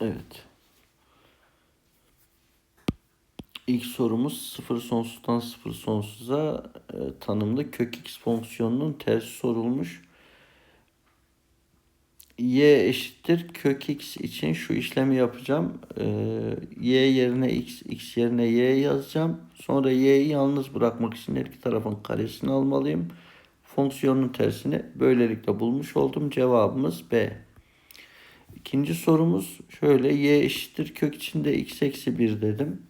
Evet. İlk sorumuz sıfır sonsuzdan sıfır sonsuza e, tanımlı kök x fonksiyonunun tersi sorulmuş. y eşittir kök x için şu işlemi yapacağım. E, y yerine x, x yerine y yazacağım. Sonra y'yi yalnız bırakmak için her iki tarafın karesini almalıyım. Fonksiyonun tersini böylelikle bulmuş oldum. Cevabımız B. İkinci sorumuz şöyle y eşittir kök içinde x eksi 1 dedim.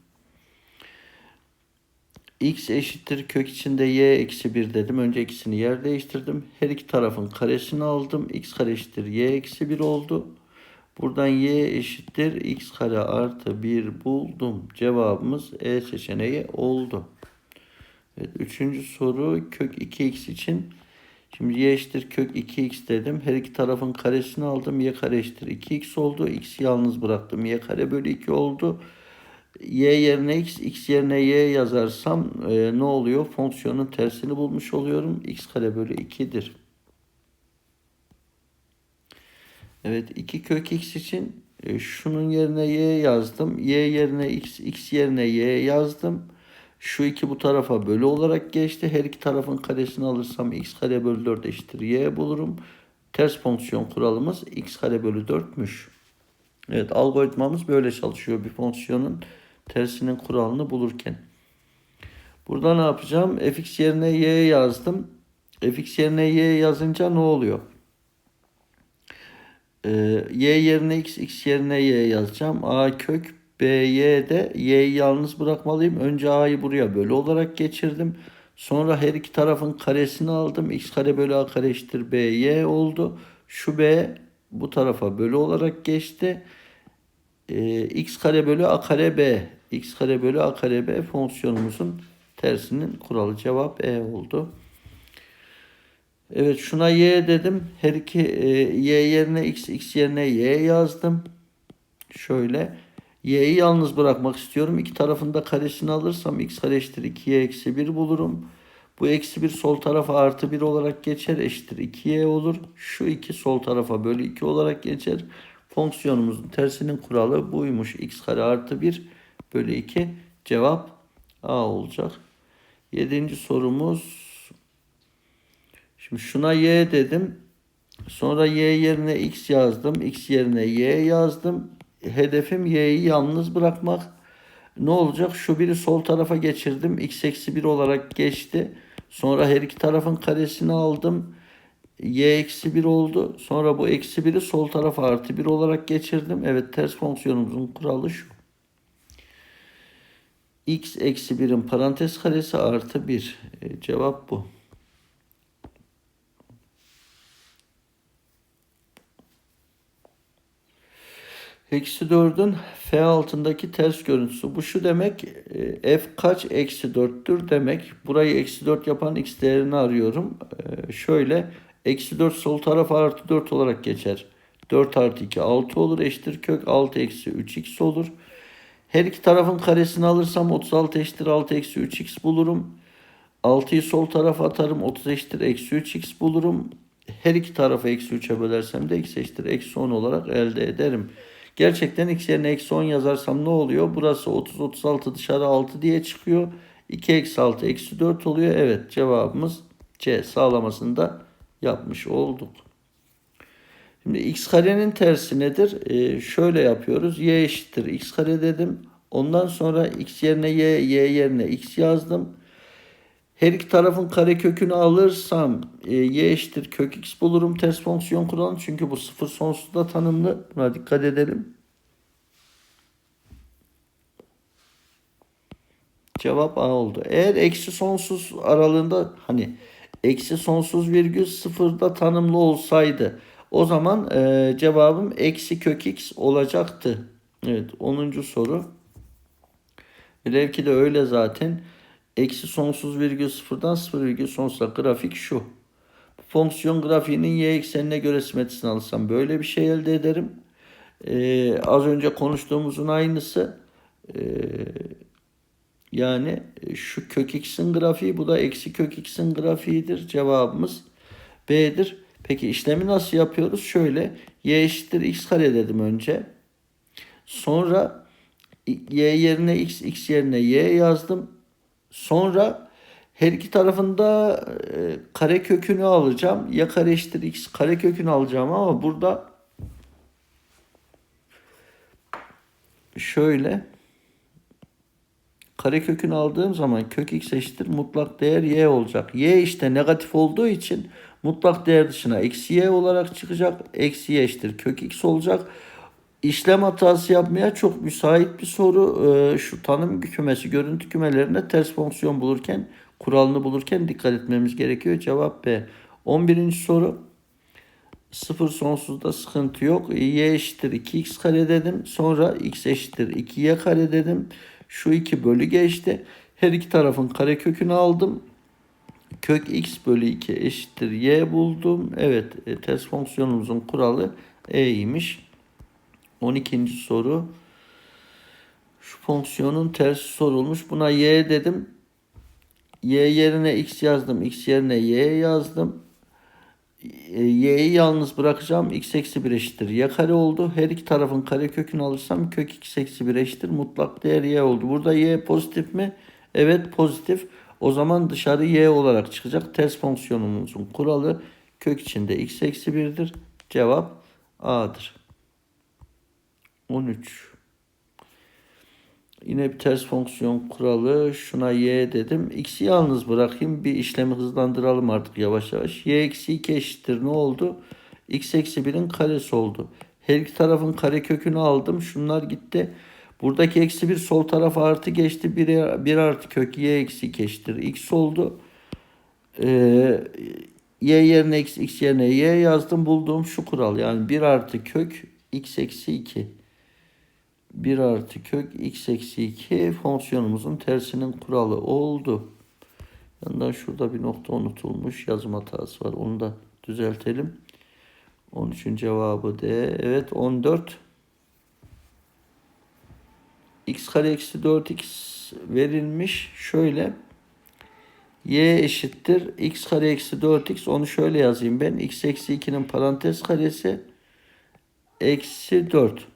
x eşittir kök içinde y eksi 1 dedim. Önce ikisini yer değiştirdim. Her iki tarafın karesini aldım. x kare eşittir y eksi 1 oldu. Buradan y eşittir x kare artı 1 buldum. Cevabımız E seçeneği oldu. Evet, üçüncü soru kök 2x için. Şimdi y eşittir kök 2x dedim. Her iki tarafın karesini aldım. y kare eşittir 2x oldu. x'i yalnız bıraktım. y kare bölü 2 oldu. y yerine x, x yerine y yazarsam e, ne oluyor? Fonksiyonun tersini bulmuş oluyorum. x kare bölü 2'dir. Evet 2 kök x için e, şunun yerine y yazdım. y yerine x, x yerine y yazdım. Şu iki bu tarafa bölü olarak geçti. Her iki tarafın karesini alırsam x kare bölü 4 eşittir y bulurum. Ters fonksiyon kuralımız x kare bölü 4'müş. Evet algoritmamız böyle çalışıyor bir fonksiyonun tersinin kuralını bulurken. Burada ne yapacağım? fx yerine y yazdım. fx yerine y yazınca ne oluyor? Ee, y yerine x, x yerine y yazacağım. a kök BY'de y'yi yalnız bırakmalıyım. Önce a'yı buraya bölü olarak geçirdim. Sonra her iki tarafın karesini aldım. x kare bölü a kare eşittir BY oldu. Şu b bu tarafa bölü olarak geçti. Ee, x kare bölü a kare b. x kare bölü a kare b fonksiyonumuzun tersinin kuralı cevap E oldu. Evet şuna y dedim. Her iki e, y yerine x, x yerine y yazdım. Şöyle. Y'yi yalnız bırakmak istiyorum. İki tarafında karesini alırsam x kare eşittir 2y eksi 1 bulurum. Bu eksi 1 sol tarafa artı 1 olarak geçer. Eşittir 2y olur. Şu 2 sol tarafa bölü 2 olarak geçer. Fonksiyonumuzun tersinin kuralı buymuş. x kare artı 1 bölü 2 cevap A olacak. Yedinci sorumuz. Şimdi şuna y dedim. Sonra y yerine x yazdım. x yerine y yazdım hedefim y'yi yalnız bırakmak. Ne olacak? Şu biri sol tarafa geçirdim. x eksi 1 olarak geçti. Sonra her iki tarafın karesini aldım. y eksi 1 oldu. Sonra bu eksi 1'i sol tarafa artı 1 olarak geçirdim. Evet ters fonksiyonumuzun kuralı şu. x eksi 1'in parantez karesi artı 1. E, cevap bu. Eksi 4'ün F altındaki ters görüntüsü. Bu şu demek e, F kaç eksi 4'tür demek. Burayı eksi 4 yapan x değerini arıyorum. E, şöyle eksi 4 sol tarafa artı 4 olarak geçer. 4 artı 2 6 olur eşittir kök 6 eksi 3x olur. Her iki tarafın karesini alırsam 36 eşittir 6 eksi 3x bulurum. 6'yı sol tarafa atarım 30 eşittir eksi 3x bulurum. Her iki tarafı eksi 3'e bölersem de x eşittir eksi 10 olarak elde ederim. Gerçekten x yerine eksi 10 yazarsam ne oluyor? Burası 30, 36 dışarı 6 diye çıkıyor. 2 eksi 6 eksi 4 oluyor. Evet cevabımız C sağlamasını da yapmış olduk. Şimdi x karenin tersi nedir? Ee, şöyle yapıyoruz. y eşittir x kare dedim. Ondan sonra x yerine y, y yerine x yazdım. Her iki tarafın kare kökünü alırsam e, y eşittir kök x bulurum ters fonksiyon kuralım. Çünkü bu sıfır sonsuzda tanımlı. Buna dikkat edelim. Cevap A oldu. Eğer eksi sonsuz aralığında hani eksi sonsuz virgül sıfırda tanımlı olsaydı o zaman e, cevabım eksi kök x olacaktı. Evet 10. soru. Revki de öyle zaten. Eksi sonsuz virgül sıfırdan sıfır virgül sonsuza grafik şu. Fonksiyon grafiğinin y eksenine göre simetrisini alırsam böyle bir şey elde ederim. Ee, az önce konuştuğumuzun aynısı. Ee, yani şu kök x'in grafiği bu da eksi kök x'in grafiğidir. Cevabımız B'dir. Peki işlemi nasıl yapıyoruz? Şöyle y eşittir x kare dedim önce. Sonra y yerine x, x yerine y yazdım. Sonra her iki tarafında e, kare kökünü alacağım. Ya kare eşittir x kare kökünü alacağım ama burada şöyle kare kökünü aldığım zaman kök x eşittir mutlak değer y olacak. Y işte negatif olduğu için mutlak değer dışına eksi y olarak çıkacak. Eksi y eşittir kök x olacak. İşlem hatası yapmaya çok müsait bir soru. Ee, şu tanım kümesi, görüntü kümelerinde ters fonksiyon bulurken, kuralını bulurken dikkat etmemiz gerekiyor. Cevap B. 11. soru. Sıfır sonsuzda sıkıntı yok. y eşittir 2x kare dedim. Sonra x eşittir 2y kare dedim. Şu 2 bölü geçti. Her iki tarafın kare kökünü aldım. Kök x bölü 2 eşittir y buldum. Evet e, ters fonksiyonumuzun kuralı e'ymiş. 12. soru. Şu fonksiyonun tersi sorulmuş. Buna y dedim. y yerine x yazdım. x yerine y yazdım. E, y'yi yalnız bırakacağım. x eksi 1 eşittir. y kare oldu. Her iki tarafın kare kökünü alırsam kök x eksi 1 eşittir. Mutlak değer y oldu. Burada y pozitif mi? Evet pozitif. O zaman dışarı y olarak çıkacak. Ters fonksiyonumuzun kuralı kök içinde x eksi 1'dir. Cevap A'dır. 13. Yine bir ters fonksiyon kuralı. Şuna y dedim. X'i yalnız bırakayım. Bir işlemi hızlandıralım artık yavaş yavaş. y eksi 2 eşittir. Ne oldu? x eksi 1'in karesi oldu. Her iki tarafın kare kökünü aldım. Şunlar gitti. Buradaki eksi 1 sol tarafa artı geçti. 1, 1 artı kök y eksi 2 eşittir. x oldu. Ee, y yerine x, x yerine y yazdım. Bulduğum şu kural. Yani 1 artı kök x eksi 2. 1 artı kök x eksi 2 fonksiyonumuzun tersinin kuralı oldu. Yandan şurada bir nokta unutulmuş. Yazım hatası var. Onu da düzeltelim. 13'ün cevabı D. Evet 14. x kare eksi 4x verilmiş. Şöyle y eşittir x kare eksi 4x onu şöyle yazayım ben. x eksi 2'nin parantez karesi eksi 4.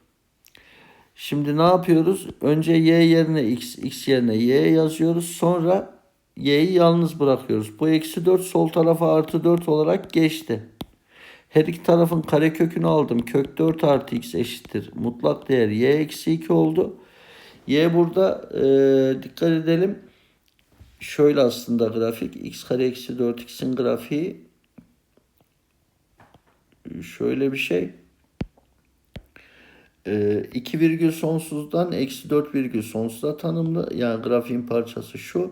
Şimdi ne yapıyoruz? Önce y yerine x, x yerine y yazıyoruz. Sonra y'yi yalnız bırakıyoruz. Bu eksi 4 sol tarafa artı 4 olarak geçti. Her iki tarafın kare kökünü aldım. Kök 4 artı x eşittir. Mutlak değer y eksi 2 oldu. Y burada e, dikkat edelim. Şöyle aslında grafik. x kare eksi 4x'in grafiği şöyle bir şey. 2 virgül sonsuzdan eksi 4 virgül sonsuza tanımlı. Yani grafiğin parçası şu.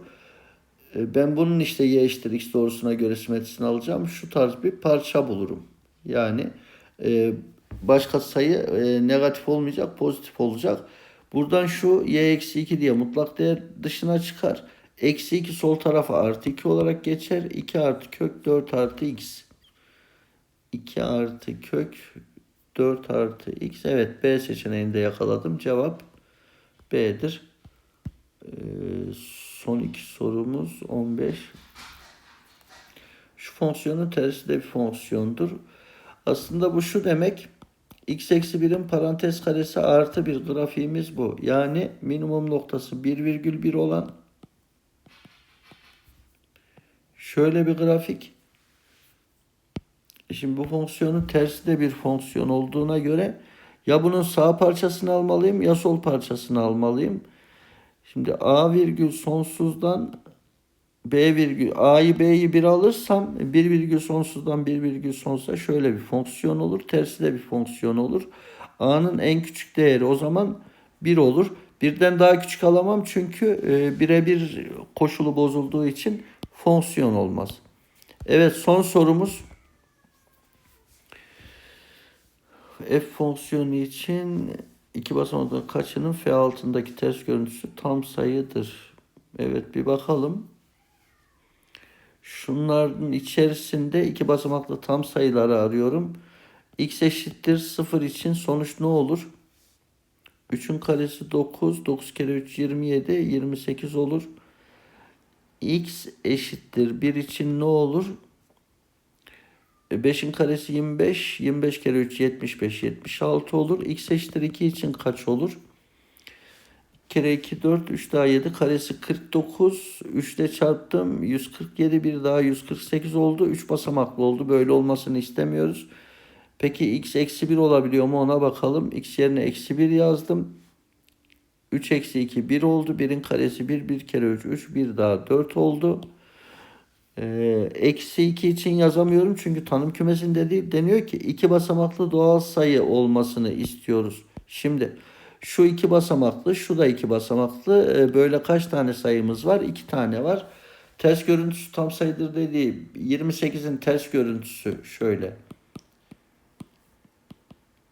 Ee, ben bunun işte y eşittir x doğrusuna göre simetrisini alacağım. Şu tarz bir parça bulurum. Yani e, başka sayı e, negatif olmayacak, pozitif olacak. Buradan şu y eksi 2 diye mutlak değer dışına çıkar. Eksi 2 sol tarafa artı 2 olarak geçer. 2 artı kök 4 artı x. 2 artı kök 4 artı x. Evet B seçeneğinde yakaladım. Cevap B'dir. Ee, son iki sorumuz 15. Şu fonksiyonun tersi de bir fonksiyondur. Aslında bu şu demek. x eksi 1'in parantez karesi artı bir grafiğimiz bu. Yani minimum noktası 1,1 olan şöyle bir grafik. Şimdi bu fonksiyonun tersi de bir fonksiyon olduğuna göre ya bunun sağ parçasını almalıyım ya sol parçasını almalıyım. Şimdi a virgül sonsuzdan b virgül a'yı b'yi bir alırsam 1 virgül sonsuzdan 1 virgül sonsuza şöyle bir fonksiyon olur. Tersi de bir fonksiyon olur. a'nın en küçük değeri o zaman 1 olur. Birden daha küçük alamam çünkü e, birebir koşulu bozulduğu için fonksiyon olmaz. Evet son sorumuz f fonksiyonu için iki basamaklı kaçının f altındaki ters görüntüsü tam sayıdır. Evet bir bakalım. Şunların içerisinde iki basamaklı tam sayıları arıyorum. x eşittir 0 için sonuç ne olur? 3'ün karesi 9. 9 kere 3 27. 28 olur. x eşittir 1 için ne olur? 5'in karesi 25. 25 kere 3 75. 76 olur. X eşittir 2 için kaç olur? kere 2 4 3 daha 7 karesi 49 3 ile çarptım 147 bir daha 148 oldu 3 basamaklı oldu böyle olmasını istemiyoruz peki x eksi 1 olabiliyor mu ona bakalım x yerine eksi 1 yazdım 3 eksi 2 1 oldu 1'in karesi 1 1 kere 3 3 bir daha 4 oldu eksi 2 için yazamıyorum çünkü tanım kümesinde değil deniyor ki iki basamaklı doğal sayı olmasını istiyoruz şimdi şu iki basamaklı, şu da iki basamaklı. Ee, Böyle kaç tane sayımız var? İki tane var. Ters görüntüsü tam sayıdır dediği 28'in ters görüntüsü şöyle.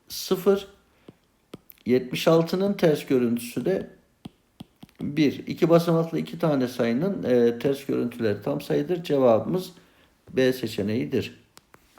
0. 76'nın ters görüntüsü de 1. İki basamaklı iki tane sayının e, ters görüntüleri tam sayıdır. Cevabımız B seçeneğidir.